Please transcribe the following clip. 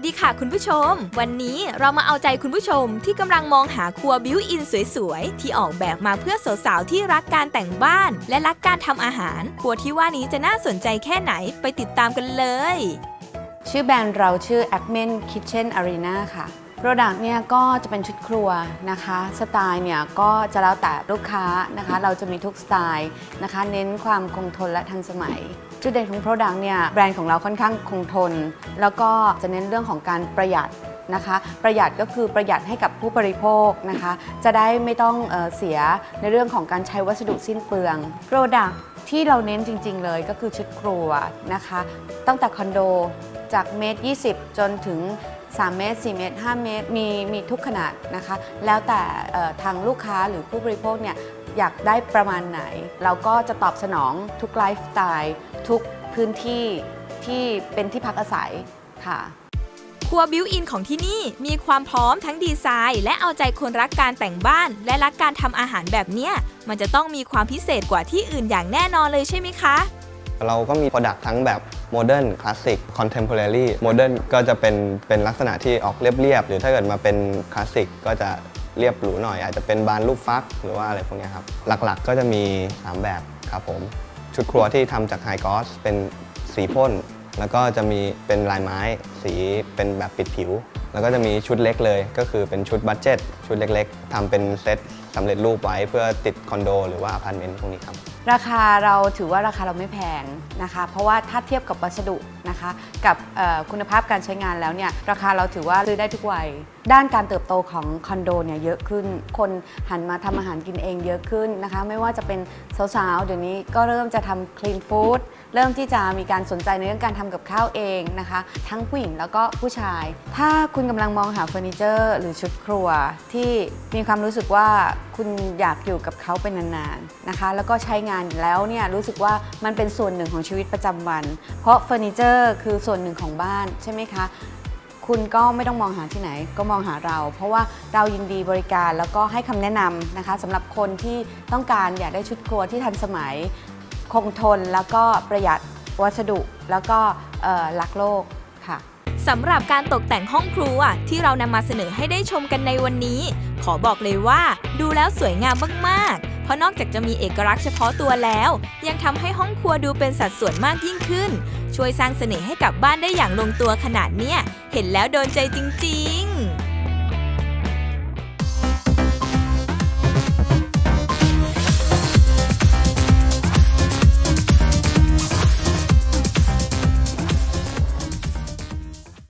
สดีค่ะคุณผู้ชม วันนี้เรามาเอาใจคุณผู้ชมที่กำลังมองหาครัวบิวอินสวยๆ ที่ออกแบบมาเพื่อสาวๆที่รักการแต่งบ้าน และรักการทำอาหาร ครัวที่ว่านี้จะน่าสนใจแค่ไหนไปติดตามกันเลย ชื่อแบรนด์เราชื่อ Acmen Kitchen Arena ค่ะ โปรดักต์เนี่ยก็จะเป็นชุดครัวนะคะ สไตล์เนี่ยก็จะแล้วแต่ลูกค้านะคะ เราจะมีทุกสไตล์นะคะ เน้นความคงทนและทันสมัย จุดเด่นของโปรดักต์เนี่ยแบรนด์ของเราค่อนข้างคงทน แล้วก็จะเน้นเรื่องของการประหยัดนะคะประหยัดก็คือประหยัดให้กับผู้บริโภคนะคะ จะได้ไม่ต้องเออเสียในเรื่องของการใช้วัสดุสิ้นเปลืองโปรดักต์ที่เราเน้นจริง ๆ เลยก็คือชุดครัวนะคะ ตั้งแต่คอนโดจากเมตร 20 จนถึง 3 เมตร 4 เมตร 5 เมตร มีมีทุกขนาดนะคะ แล้วแต่เอ่อทางลูกค้าหรือผู้บริโภคเนี่ยอยากได้ประมาณไหน เราก็จะตอบสนองทุกไลฟ์สไตล์ทุกพื้นที่ที่เป็นที่พักอาศัยค่ะครัวบิวอินของที่นี่มีความพร้อมทั้งดีไซน์ และเอาใจคนรักการแต่งบ้าน และรักการทำอาหารแบบเนี้ยมันจะต้องมีความพิเศษกว่าที่อื่นอย่างแน่นอนเลยใช่ไหมคะ เราก็มี Product ทั้งแบบ โมเดิร์นคลาสสิกคอนเทม p o r a r y โมเดิร์นก็จะเป็นเป็นลักษณะที่ออกเรียบๆ หรือถ้าเกิดมาเป็นคลาสสิกก็จะเรียบหรูหน่อย อาจจะเป็นบานรูปฟักหรือว่าอะไรพวกนี้ครับ หลักๆก็จะมี 3 แบบครับผม ชุดครัวที่ทำจากไฮกอสเป็นสีพ่น แล้วก็จะมีเป็นลายไม้สีเป็นแบบปิดผิว แล้วก็จะมีชุดเล็กเลย ก็คือเป็นชุดบัตเจ็ตชุดเล็กๆทำเป็นเซตสำเร็จรูปไว้เพื่อติดคอนโดหรือว่าอพาร์ตเมนต์พวกนี้ครับ ราคาเราถือว่าราคาเราไม่แพงนะคะ เพราะว่าถ้าเทียบกับวัสดุนะคะ กับคุณภาพการใช้งานแล้วเนี่ยราคาเราถือว่าซื้อได้ทุกวัย ด้านการเติบโตของคอนโดเนี่ยเยอะขึ้น คนหันมาทำอาหารกินเองเยอะขึ้นนะคะ ไม่ว่าจะเป็นสาวๆเดี๋ยวนี้ก็เริ่มจะทำคลีนฟู้ดเริ่มที่จะมีการสนใจในเรื่องการทำกับข้าวเองนะคะ ทั้งผู้หญิงแล้วก็ผู้ชาย ถ้าคุณุณกำลังมองหาเฟอร์นิเจอร์หรือชุดครัวที่มีความรู้สึกว่าคุณอยากอยู่กับเขาเป็นนานๆนะคะ แล้วก็ใช้งานแล้วเนี่ยรู้สึกว่ามันเป็นส่วนหนึ่งของชีวิตประจำวัน เพราะเฟอร์นิเจอร์คือส่วนหนึ่งของบ้านใช่ไหมคะคุณก็ไม่ต้องมองหาที่ไหนก็มองหาเรา เพราะว่าเรายินดีบริการแล้วก็ให้คำแนะนำนะคะสำหรับคนที่ต้องการอยากได้ชุดครัวที่ทันสมัย คงทนแล้วก็ประหยัดวัสดุ แล้วก็รักโลก สำหรับการตกแต่งห้องครัวที่เรานำมาเสนอให้ได้ชมกันในวันนี้ ขอบอกเลยว่า ดูแล้วสวยงามมากๆ เพราะนอกจากจะมีเอกลักษณ์เฉพาะตัวแล้ว ยังทำให้ห้องครัวดูเป็นสัดส่วนมากยิ่งขึ้น ช่วยสร้างเสน่ห์ให้กับบ้านได้อย่างลงตัวขนาดเนี้ยเห็นแล้วโดนใจจริง ๆ